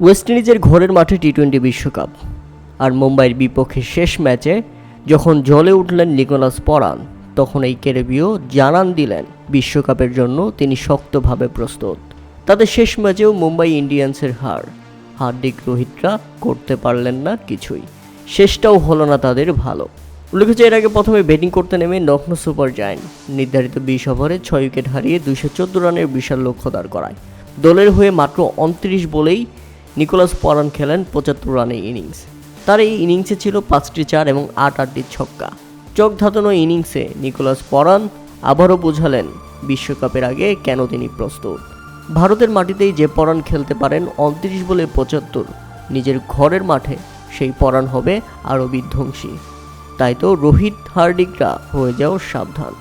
West ইন্ডিজের ঘরের মাঠে টি টোয়েন্টি বিশ্বকাপ আর মুম্বাইয়ের বিপক্ষে শেষ ম্যাচে যখন জলে উঠলেন নিকোলাস পরান তখন এই ক্যারেবিও জানান দিলেন বিশ্বকাপের জন্য তিনি শক্তভাবে প্রস্তুত। তাদের শেষ ম্যাচেও মুম্বাই ইন্ডিয়ান্সের হার, হার্দিক রোহিতরা করতে পারলেন না কিছুই। শেষটাও হলো না তাদের ভালো। উল্লেখ্য এর আগে প্রথমে ব্যাটিং করতে নেমে লখনৌ সুপার জায়ান্ট, নির্ধারিত বিশ ওভারে ছয় উইকেট হারিয়ে দুশো চোদ্দ রানের বিশাল লক্ষ্য দাঁড় করায়। দলের হয়ে মাত্র উনত্রিশ বলেই নিকোলাস পরান খেলেন পঁচাত্তর রানের ইনিংস। তার এই ইনিংসে ছিল পাঁচটি চার এবং আট আটটি ছক্কা। চোখ ধাতানো ইনিংসে নিকোলাস পরান আবারও বোঝালেন বিশ্বকাপের আগে কেন তিনি প্রস্তুত। ভারতের মাটিতেই যে পরাণ খেলতে পারেন উনত্রিশ বলে পঁচাত্তর, নিজের ঘরের মাঠে সেই পরাণ হবে আরও বিধ্বংসী। তাই তো রোহিত হার্ডিকরা হয়ে যাও সাবধান।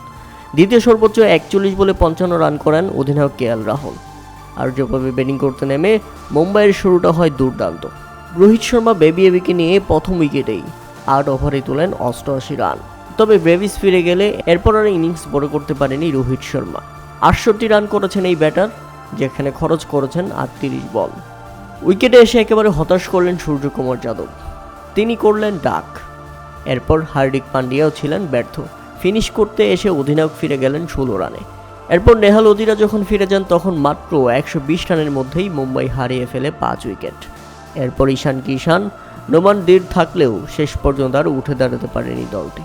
দ্বিতীয় সর্বোচ্চ একচল্লিশ বলে পঞ্চান্ন রান করেন অধিনায়ক কে এল রাহুল। আর যেভাবে ব্যাটিং করতে নেমে মুম্বাইয়ের শুরুটা হয় দুর্দান্ত। রোহিত শর্মা বেবি এবিকে নিয়ে প্রথম উইকেটেই আট ওভারে তোলেন অষ্টআশি রান। তবে ব্রেভিস ফিরে গেলে এরপর আর ইনিংস বড় করতে পারেনি রোহিত শর্মা। আটষট্টি রান করেছেন এই ব্যাটার, যেখানে খরচ করেছেন আটত্রিশ বল। উইকেটে এসে একেবারে হতাশ করলেন সূর্যকুমার যাদব। তিনি করলেন ডাক। এরপর হার্দিক পান্ডিয়াও ছিলেন ব্যর্থ। ফিনিশ করতে এসে অধিনায়ক ফিরে গেলেন ষোলো রানে। এরপর নেহাল অধিরা যখন ফিরে যান, তখন মাত্র একশো বিশ রানের মধ্যেই মুম্বাই হারিয়ে ফেলে পাঁচ উইকেট। এরপর ঈশান কিষান নোমান দীর থাকলেও শেষ পর্যন্ত আর উঠে দাঁড়াতে পারেনি দলটি।